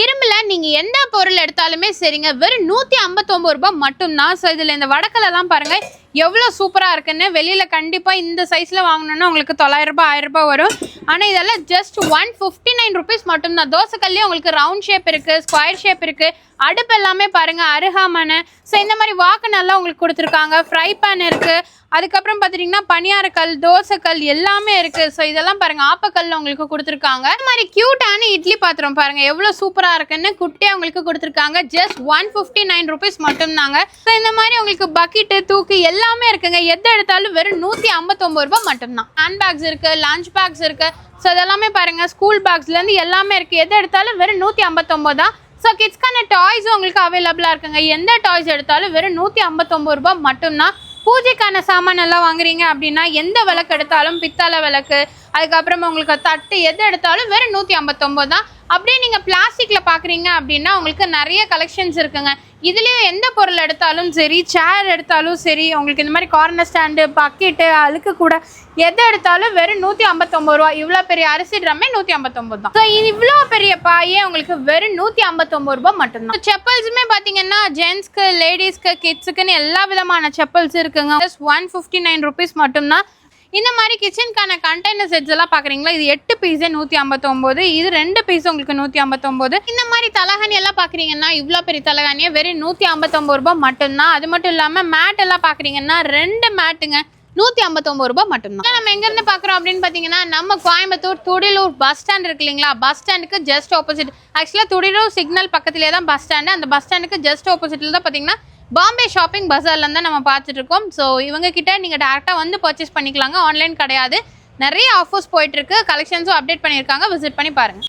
இரும்புல நீங்க எந்த பொருள் எடுத்தாலுமே சரிங்க. வெறும் நூத்தி ஐம்பத்தொன்பது ரூபாய் மட்டும்தான். ஸோ இதுல இந்த வடக்கெல்லாம் பாருங்க. எவ்வளோ சூப்பராக இருக்குன்னு. வெளியில் கண்டிப்பாக இந்த சைஸில் வாங்கணும்னா உங்களுக்கு தொள்ளாயிரம் ரூபாய் வரும். ஆனால் இதெல்லாம் just one fifty nine rupees மட்டும்தான். தோசைக்கல்லையும் உங்களுக்கு ரவுண்ட் ஷேப் இருக்குது ஸ்கொயர் ஷேப் இருக்குது அடுப்பு எல்லாமே பாருங்கள் அருகாமனை. ஸோ இந்த மாதிரி வாக்கு நல்லா உங்களுக்கு கொடுத்துருக்காங்க. ஃப்ரை பேன் இருக்குது அதுக்கப்புறம் பார்த்துட்டிங்கன்னா பனியாரக்கல் தோசைக்கல் எல்லாமே இருக்கு. ஸோ இதெல்லாம் பாருங்க ஆப்பக்கல்ல உங்களுக்கு கொடுத்துருக்காங்க. இந்த மாதிரி கியூட்டான இட்லி பாத்திரம் பாருங்க எவ்வளோ சூப்பராக இருக்குன்னு குட்டியாக உங்களுக்கு கொடுத்துருக்காங்க. Just one fifty nine rupees மட்டும்தாங்க. ஸோ இந்த மாதிரி உங்களுக்கு பக்கெட்டு தூக்கு எல்லாமே இருக்குங்க. எதை எடுத்தாலும் வெறும் நூற்றி ஐம்பத்தொம்பது ரூபாய் மட்டும்தான். ஹேண்ட் பேக்ஸ் இருக்கு லஞ்ச் பேக்ஸ் இருக்கு. ஸோ இதெல்லாமே பாருங்க ஸ்கூல் பேக்ஸ்லேருந்து எல்லாமே இருக்கு. எதை எடுத்தாலும் வெறும் நூற்றி ஐம்பத்தொம்பது தான். ஸோ கிட்ஸ்க்கான டாய்ஸும் உங்களுக்கு அவைலபிளாக இருக்குங்க. எந்த டாய்ஸ் எடுத்தாலும் வெறும் நூற்றி ஐம்பத்தொம்பது ரூபாய் மட்டும்தான். பூஜைக்கான சாமான் எல்லாம் வாங்குறீங்க அப்படின்னா எந்த விளக்கு எடுத்தாலும் பித்தளை விளக்கு அதுக்கப்புறமா உங்களுக்கு தட்டு எது எடுத்தாலும் வெறும் நூற்றி ஐம்பத்தொம்போது தான். அப்படியே நீங்கள் பிளாஸ்டிக்கில் பார்க்குறீங்க அப்படின்னா உங்களுக்கு நிறைய கலெக்ஷன்ஸ் இருக்குங்க. இதுலேயும் எந்த பொருள் எடுத்தாலும் சரி சேர் எடுத்தாலும் சரி உங்களுக்கு இந்த மாதிரி கார்னர் ஸ்டாண்டு பக்கெட்டு அழுக்கு கூட எதை எடுத்தாலும் வெறும் நூற்றி ஐம்பத்தொம்பது ரூபா இவ்வளோ பெரிய அரிசி ட்ரம்மே நூற்றி ஐம்பத்தொம்பது தான் ஸோ இவ்வளோ பெரிய பாயே உங்களுக்கு வெறும் நூற்றி ஐம்பத்தொம்பது ரூபா மட்டும்தான் செப்பல்ஸுமே பார்த்தீங்கன்னா ஜென்ஸ்க்கு லேடிஸ்க்கு கிட்ஸுக்குன்னு எல்லா விதமான செப்பல்ஸ் இருக்குங்க. Just one fifty nine rupees மட்டும்தான். இந்த மாதிரி கிச்சனுக்கான கண்டெய்னர் செட்ஸ் எல்லாம் பார்க்குறீங்களா இது எட்டு பீஸே நூற்றி ஐம்பத்தொம்போது. இது ரெண்டு பீஸ் உங்களுக்கு நூற்றி ஐம்பத்தொம்போது. இந்த மாதிரி தலகாணி எல்லாம் பார்க்குறீங்கன்னா இவ்வளோ பெரிய தலகாணியை வெறும் நூற்றி ஐம்பத்தொம்பது ரூபாய் மட்டும்தான். அது மட்டும் இல்லாமல் மேட் எல்லாம் பார்க்குறீங்கன்னா ரெண்டு மேட்டுங்க நூற்றி ஐம்பத்தொம்பது ரூபாய் மட்டும்தான். நம்ம எங்கேருந்து பார்க்குறோம் அப்படின்னு பார்த்தீங்கன்னா நம்ம கோயம்புத்தூர் துடிலூர் பஸ் ஸ்டாண்ட் இருக்கு இல்லைங்களா? பஸ் ஸ்டாண்டுக்கு ஜஸ்ட் ஆப்போசிட் ஆக்சுவலாக துடிலூர் சிக்னல் பக்கத்துலேயே தான் பஸ் ஸ்டாண்டு அந்த பஸ் ஸ்டாண்டுக்கு ஜஸ்ட் ஆப்போசிட்டில் தான் பார்த்தீங்கன்னா பாம்பே ஷாப்பிங் பஜார்ல தான் நம்ம பார்த்துட்டு இருக்கோம் ஸோ இவங்க கிட்ட நீங்கள் டேரெக்டாக வந்து பர்ச்சேஸ் பண்ணிக்கலாங்க. ஆன்லைன் கிடையாது. நிறைய ஆஃபர்ஸ் போயிட்டு இருக்கு கலெக்ஷன்ஸும் அப்டேட் பண்ணியிருக்காங்க. விசிட் பண்ணி பாருங்க.